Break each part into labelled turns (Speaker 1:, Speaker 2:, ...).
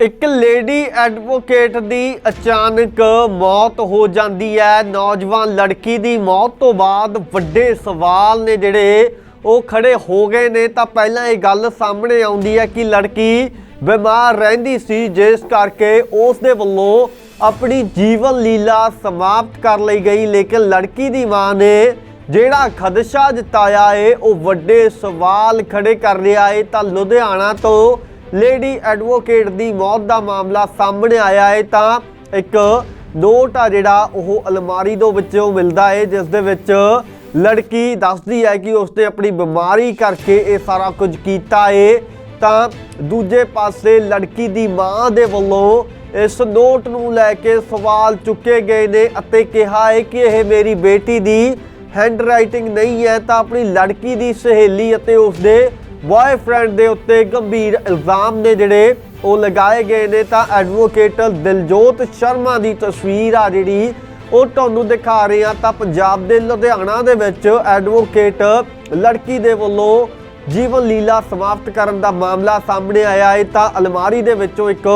Speaker 1: ਇੱਕ lady advocate ਦੀ ਅਚਾਨਕ ਮੌਤ ਹੋ ਜਾਂਦੀ ਹੈ। ਨੌਜਵਾਨ ਲੜਕੀ ਦੀ ਮੌਤ ਤੋਂ ਬਾਅਦ ਵੱਡੇ ਸਵਾਲ ਨੇ ਜਿਹੜੇ ਉਹ ਖੜੇ ਹੋ ਗਏ ਨੇ। ਤਾਂ ਪਹਿਲਾਂ ਇਹ ਗੱਲ ਸਾਹਮਣੇ ਆਉਂਦੀ ਹੈ ਕਿ ਲੜਕੀ ਬਿਮਾਰ ਰਹਿੰਦੀ ਸੀ, ਜਿਸ ਕਰਕੇ ਉਸ ਦੇ ਵੱਲੋਂ ਆਪਣੀ ਜੀਵਨ ਲੀਲਾ ਸਮਾਪਤ ਕਰ ਲਈ ਗਈ। ਲੇਕਿਨ ਲੜਕੀ ਦੀ ਮਾਂ ਨੇ ਜਿਹੜਾ ਖਦਸ਼ਾ ਜਤਾਇਆ ਏ ਉਹ ਵੱਡੇ ਸਵਾਲ ਖੜੇ ਕਰ ਰਿਹਾ ਏ ਤਾਂ ਲੁਧਿਆਣਾ ਤੋਂ ਲੇਡੀ ਐਡਵੋਕੇਟ ਦੀ ਮੌਤ ਦਾ ਮਾਮਲਾ ਸਾਹਮਣੇ ਆਇਆ ਹੈ ਤਾਂ ਇੱਕ ਨੋਟ ਆ ਜਿਹੜਾ ਉਹ ਅਲਮਾਰੀ ਦੇ ਵਿੱਚੋਂ ਮਿਲਦਾ ਹੈ, ਜਿਸ ਦੇ ਵਿੱਚ ਲੜਕੀ ਦੱਸਦੀ ਹੈ ਕਿ ਉਸਨੇ ਆਪਣੀ ਬਿਮਾਰੀ ਕਰਕੇ ਇਹ ਸਾਰਾ ਕੁਝ ਕੀਤਾ ਏ ਤਾਂ ਦੂਜੇ ਪਾਸੇ ਲੜਕੀ ਦੀ ਮਾਂ ਦੇ ਵੱਲੋਂ ਇਸ ਨੋਟ ਨੂੰ ਲੈ ਕੇ ਸਵਾਲ ਚੁੱਕੇ ਗਏ ਨੇ ਅਤੇ ਕਿਹਾ ਹੈ ਕਿ ਇਹ ਮੇਰੀ ਬੇਟੀ ਦੀ ਹੈਂਡਰਾਈਟਿੰਗ ਨਹੀਂ ਹੈ, ਤਾਂ ਆਪਣੀ ਲੜਕੀ ਦੀ ਸਹੇਲੀ ਅਤੇ ਉਸਦੇ ਬॉयਫ੍ਰੈਂਡ ਦੇ ਉੱਤੇ ਗੰਭੀਰ ਇਲਜ਼ਾਮ ਨੇ ਜਿਹੜੇ ਉਹ ਲਗਾਏ ਗਏ ਨੇ, ਤਾਂ ਐਡਵੋਕੇਟ ਦਿਲਜੋਤ ਸ਼ਰਮਾ ਦੀ ਤਸਵੀਰ ਆ ਜਿਹੜੀ ਉਹ ਤੁਹਾਨੂੰ ਦਿਖਾ ਰਹੇ ਆ ਤਾਂ ਪੰਜਾਬ ਦੇ ਲੁਧਿਆਣਾ ਦੇ ਵਿੱਚ ਐਡਵੋਕੇਟ ਲੜਕੀ ਦੇ ਵੱਲੋਂ ਜੀਵਨ ਲੀਲਾ ਸਮਾਪਤ ਕਰਨ ਦਾ ਮਾਮਲਾ ਸਾਹਮਣੇ ਆਇਆ ਹੈ। ਤਾਂ ਅਲਮਾਰੀ ਦੇ ਵਿੱਚੋਂ ਇੱਕ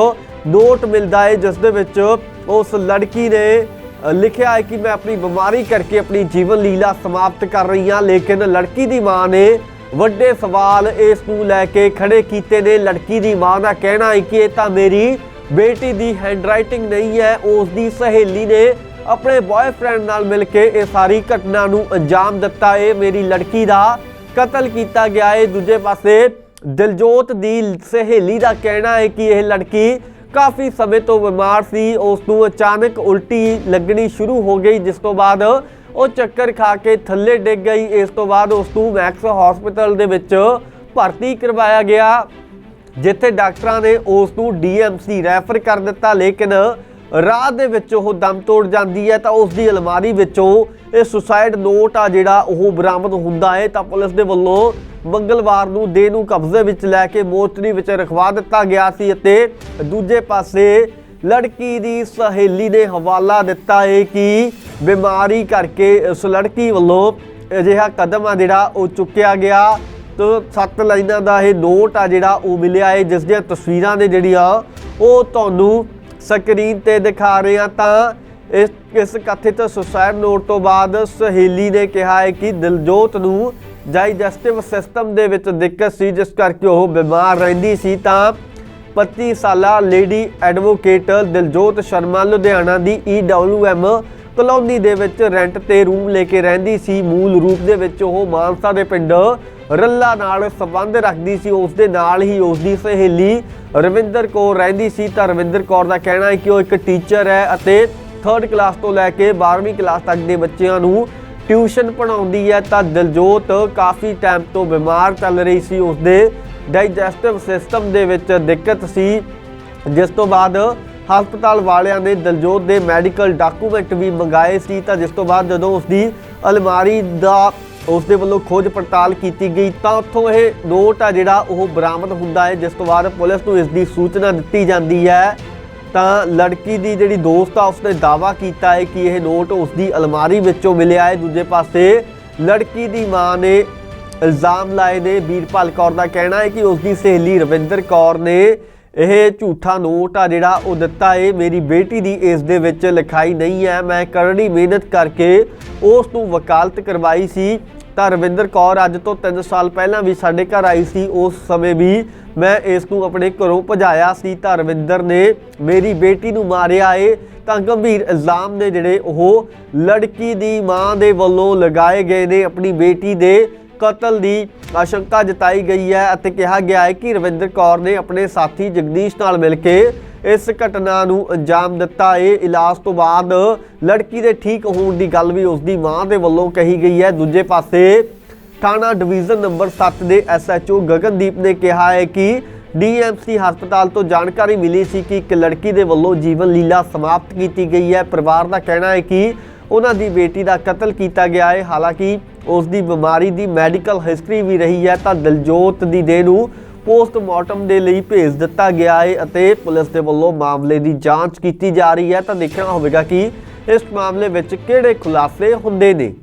Speaker 1: ਨੋਟ ਮਿਲਦਾ ਹੈ, ਜਿਸ ਦੇ ਵਿੱਚ ਉਸ ਲੜਕੀ ਨੇ ਲਿਖਿਆ ਹੈ ਕਿ ਮੈਂ ਆਪਣੀ ਬਿਮਾਰੀ ਕਰਕੇ ਆਪਣੀ ਜੀਵਨ ਲੀਲਾ ਸਮਾਪਤ ਕਰ ਰਹੀ ਹਾਂ, ਲੇਕਿਨ ਲੜਕੀ ਦੀ ਮਾਂ ਨੇ ਵੱਡੇ ਸਵਾਲ ਇਸ ਨੂੰ ਲੈ ਕੇ ਖੜੇ ਕੀਤੇ ਨੇ। ਲੜਕੀ ਦੀ ਮਾਂ ਦਾ ਕਹਿਣਾ ਹੈ ਕਿ ਇਹ ਤਾਂ ਮੇਰੀ ਬੇਟੀ ਦੀ ਹੈਂਡਰਾਈਟਿੰਗ ਨਹੀਂ ਹੈ ਉਸ ਦੀ ਸਹੇਲੀ ਨੇ ਆਪਣੇ ਬॉयਫ੍ਰੈਂਡ ਨਾਲ ਮਿਲ ਕੇ ਇਹ ਸਾਰੀ ਘਟਨਾ ਨੂੰ ਅੰਜਾਮ ਦਿੱਤਾ। ਹੈ ਮੇਰੀ ਲੜਕੀ ਦਾ ਕਤਲ ਕੀਤਾ ਗਿਆ। ਹੈ ਦੂਜੇ ਪਾਸੇ ਦਿਲਜੋਤ ਦੀ ਸਹੇਲੀ ਦਾ ਕਹਿਣਾ ਹੈ ਕਿ ਇਹ ਲੜਕੀ ਕਾਫੀ ਸਮੇਂ ਤੋਂ ਬਿਮਾਰ ਸੀ। ਉਸ ਨੂੰ ਅਚਾਨਕ ਉਲਟੀ ਲੱਗਣੀ ਸ਼ੁਰੂ ਹੋ ਗਈ, ਜਿਸ ਤੋਂ ਬਾਅਦ ਉਹ ਚੱਕਰ ਖਾ ਕੇ ਥੱਲੇ ਡਿੱਗ ਗਈ। ਇਸ ਤੋਂ ਬਾਅਦ ਉਸ ਨੂੰ ਮੈਕਸ ਹਸਪੀਟਲ ਦੇ ਵਿੱਚ ਭਰਤੀ ਕਰਵਾਇਆ ਗਿਆ, ਜਿੱਥੇ ਡਾਕਟਰਾਂ ਨੇ ਉਸ ਨੂੰ ਡੀਐਮਸੀ ਰੈਫਰ ਕਰ ਦਿੱਤਾ। ਲੇਕਿਨ ਰਾਹ ਦੇ ਵਿੱਚ ਉਹ ਦਮ ਤੋੜ ਜਾਂਦੀ ਹੈ ਤਾਂ ਉਸ ਦੀ ਅਲਮਾਰੀ ਵਿੱਚੋਂ ਇਹ ਸੁਸਾਈਡ ਨੋਟ ਆ ਜਿਹੜਾ ਉਹ ਬਰਾਮਦ ਹੁੰਦਾ ਹੈ ਤਾਂ ਪੁਲਿਸ ਦੇ ਵੱਲੋਂ ਮੰਗਲਵਾਰ ਨੂੰ ਦੇਹ ਨੂੰ ਕਬਜ਼ੇ ਵਿੱਚ ਲੈ ਕੇ ਮੋਰਚਰੀ ਵਿੱਚ ਰਖਵਾ ਦਿੱਤਾ ਗਿਆ ਸੀ ਅਤੇ ਦੂਜੇ ਪਾਸੇ ਲੜਕੀ ਦੀ ਸਹੇਲੀ ਨੇ ਹਵਾਲਾ ਦਿੱਤਾ ਹੈ ਕਿ ਬਿਮਾਰੀ ਕਰਕੇ ਉਸ ਲੜਕੀ ਵੱਲੋਂ ਅਜਿਹਾ ਕਦਮ ਆ ਜਿਹੜਾ ਉਹ ਚੁੱਕਿਆ ਗਿਆ। ਤੋ ਸੱਤ ਲਾਈਨਾਂ ਦਾ ਇਹ ਨੋਟ ਆ ਜਿਹੜਾ ਉਹ ਮਿਲਿਆ ਹੈ, ਜਿਸ ਦੀਆਂ ਤਸਵੀਰਾਂ ਨੇ ਜਿਹੜੀਆਂ ਉਹ ਤੁਹਾਨੂੰ ਸਕਰੀਨ ਤੇ ਦਿਖਾ ਰਹੇ ਹਾਂ ਤਾਂ ਇਸ ਇਸ ਕਥਿਤ ਸੁਸਾਇਡ ਨੋਟ ਤੋਂ ਬਾਅਦ ਸਹੇਲੀ ਨੇ ਕਿਹਾ ਹੈ ਕਿ ਦਿਲਜੋਤ ਨੂੰ ਡਾਈਜੈਸਟਿਵ ਸਿਸਟਮ ਦੇ ਵਿੱਚ ਦਿੱਕਤ ਸੀ, ਜਿਸ ਕਰਕੇ ਉਹ ਬਿਮਾਰ ਰਹਿੰਦੀ ਸੀ। ਤਾਂ 25 ਸਾਲਾ ਲੇਡੀ ਐਡਵੋਕੇਟ ਦਿਲਜੋਤ ਸ਼ਰਮਾ ਲੁਧਿਆਣਾ ਦੀ EWM ਕਲੋਨੀ ਦੇ ਵਿੱਚ ਰੈਂਟ ਤੇ ਰੂਮ ਲੈ ਕੇ ਰਹਿੰਦੀ ਸੀ। ਮੂਲ ਰੂਪ ਦੇ ਵਿੱਚ ਉਹ ਮਾਨਸਾ ਦੇ ਪਿੰਡ ਰੱਲਾ ਨਾਲ ਸੰਬੰਧ ਰੱਖਦੀ ਸੀ ਉਸ ਦੇ ਨਾਲ ਹੀ ਉਸ ਦੀ ਸਹੇਲੀ ਰਵਿੰਦਰ ਕੌਰ ਰਹਿੰਦੀ ਸੀ। ਤਾਂ ਰਵਿੰਦਰ ਕੌਰ ਦਾ ਕਹਿਣਾ ਹੈ ਕਿ ਉਹ ਇੱਕ ਟੀਚਰ ਹੈ ਅਤੇ 3rd ਕਲਾਸ ਤੋਂ ਲੈ ਕੇ 12ਵੀਂ ਕਲਾਸ ਤੱਕ ਦੇ ਬੱਚਿਆਂ ਨੂੰ ਟਿਊਸ਼ਨ ਪੜਾਉਂਦੀ ਹੈ। ਤਾਂ ਦਿਲਜੋਤ ਕਾਫੀ ਟਾਈਮ ਤੋਂ ਬਿਮਾਰ ਚੱਲ ਰਹੀ ਸੀ। ਉਸਦੇ ਡਾਈਜੈਸਟਿਵ ਸਿਸਟਮ ਦੇ ਵਿੱਚ ਦਿੱਕਤ ਸੀ। ਜਿਸ ਤੋਂ ਬਾਅਦ ਹਸਪਤਾਲ ਵਾਲਿਆਂ ਨੇ ਦਿਲਜੋਤ ਦੇ ਮੈਡੀਕਲ ਡਾਕੂਮੈਂਟ ਵੀ ਮੰਗਾਏ ਸੀ। ਤਾਂ ਜਿਸ ਤੋਂ ਬਾਅਦ ਜਦੋਂ ਉਸਦੀ ਅਲਮਾਰੀ ਦਾ ਉਸ ਦੇ ਵੱਲੋਂ ਖੋਜ ਪੜਤਾਲ ਕੀਤੀ ਗਈ ਤਾਂ ਉੱਥੋਂ ਇਹ ਨੋਟ ਆ ਜਿਹੜਾ ਉਹ ਬਰਾਮਦ ਹੁੰਦਾ ਹੈ, ਜਿਸ ਤੋਂ ਬਾਅਦ ਪੁਲਿਸ ਨੂੰ ਇਸ ਦੀ ਸੂਚਨਾ ਦਿੱਤੀ ਜਾਂਦੀ ਹੈ। ਤਾਂ ਲੜਕੀ ਦੀ ਜਿਹੜੀ ਦੋਸਤ ਆ, ਉਸਨੇ ਦਾਵਾ ਕੀਤਾ ਹੈ ਕਿ ਇਹ ਨੋਟ ਉਸਦੀ ਅਲਮਾਰੀ ਵਿੱਚੋਂ ਮਿਲਿਆ ਹੈ। ਦੂਜੇ ਪਾਸੇ ਲੜਕੀ ਦੀ ਮਾਂ ਨੇ ਇਲਜ਼ਾਮ ਲਾਏ ਨੇ। ਵੀਰਪਾਲ ਕੌਰ ਦਾ ਕਹਿਣਾ ਹੈ ਕਿ ਉਸਦੀ ਸਹੇਲੀ ਰਵਿੰਦਰ ਕੌਰ ਨੇ ਇਹ ਝੂਠਾ ਨੋਟ ਆ ਜਿਹੜਾ ਉਹ ਦਿੱਤਾ ਏ ਮੇਰੀ ਬੇਟੀ ਦੀ ਇਸ ਦੇ ਵਿੱਚ ਲਿਖਾਈ ਨਹੀਂ ਹੈ। ਮੈਂ ਕਰੜੀ ਮਿਹਨਤ ਕਰਕੇ ਉਸ ਨੂੰ ਵਕਾਲਤ ਕਰਵਾਈ ਸੀ। ਤਾਂ ਰਵਿੰਦਰ ਕੌਰ ਅੱਜ ਤੋਂ 3 ਸਾਲ ਪਹਿਲਾਂ ਵੀ ਸਾਡੇ ਘਰ ਆਈ ਸੀ, ਉਸ ਸਮੇਂ ਵੀ ਮੈਂ ਇਸ ਨੂੰ ਆਪਣੇ ਘਰੋਂ ਭਜਾਇਆ ਸੀ। ਤਾਂ ਰਵਿੰਦਰ ਨੇ ਮੇਰੀ ਬੇਟੀ ਨੂੰ ਮਾਰਿਆ ਏ। ਤਾਂ ਗੰਭੀਰ ਇਲਜ਼ਾਮ ਨੇ ਜਿਹੜੇ ਉਹ ਲੜਕੀ ਦੀ ਮਾਂ ਦੇ ਵੱਲੋਂ ਲਗਾਏ ਗਏ ਨੇ। ਆਪਣੀ ਬੇਟੀ ਦੇ ਕਤਲ ਦੀ ਆਸ਼ੰਕਾ ਜਤਾਈ ਗਈ ਹੈ ਅਤੇ ਕਿਹਾ ਗਿਆ ਹੈ ਕਿ ਰਵਿੰਦਰ ਕੌਰ ਨੇ ਆਪਣੇ ਸਾਥੀ ਜਗਦੀਸ਼ ਨਾਲ ਮਿਲ ਕੇ ਇਸ ਘਟਨਾ ਨੂੰ ਅੰਜਾਮ ਦਿੱਤਾ। ਹੈ ਇਲਾਜ ਤੋਂ ਬਾਅਦ ਲੜਕੀ ਦੇ ਠੀਕ ਹੋਣ ਦੀ ਗੱਲ ਵੀ ਉਸ ਦੀ ਮਾਂ ਦੇ ਵੱਲੋਂ ਕਹੀ ਗਈ ਹੈ। ਦੂਜੇ ਪਾਸੇ ਥਾਣਾ ਡਿਵੀਜ਼ਨ ਨੰਬਰ 7 ਦੇ ਐਸਐਚਓ ਗਗਨਦੀਪ ਨੇ ਕਿਹਾ ਹੈ ਕਿ ਡੀਐਮਸੀ ਹਸਪਤਾਲ ਤੋਂ ਜਾਣਕਾਰੀ ਮਿਲੀ ਸੀ ਕਿ ਇੱਕ ਲੜਕੀ ਦੇ ਵੱਲੋਂ ਜੀਵਨ ਲੀਲਾ ਸਮਾਪਤ ਕੀਤੀ ਗਈ ਹੈ। ਪਰਿਵਾਰ ਦਾ ਕਹਿਣਾ ਹੈ ਕਿ ਉਹਨਾਂ ਦੀ ਬੇਟੀ ਦਾ ਕਤਲ ਕੀਤਾ ਗਿਆ ਹੈ। ਹਾਲਾਂਕਿ ਉਸ ਦੀ ਬਿਮਾਰੀ ਦੀ ਮੈਡੀਕਲ ਹਿਸਟਰੀ ਵੀ ਰਹੀ ਹੈ ਤਾਂ ਦਿਲਜੋਤ ਦੀ ਦੇਹ ਨੂੰ ਪੋਸਟਮਾਰਟਮ ਦੇ ਲਈ ਭੇਜ ਦਿੱਤਾ ਗਿਆ ਹੈ ਅਤੇ ਪੁਲਿਸ ਦੇ ਵੱਲੋਂ ਮਾਮਲੇ ਦੀ ਜਾਂਚ ਕੀਤੀ ਜਾ ਰਹੀ ਹੈ ਤਾਂ ਦੇਖਣਾ ਹੋਵੇਗਾ ਕਿ ਇਸ ਮਾਮਲੇ ਵਿੱਚ ਕਿਹੜੇ ਖੁਲਾਸੇ ਹੁੰਦੇ ਨੇ।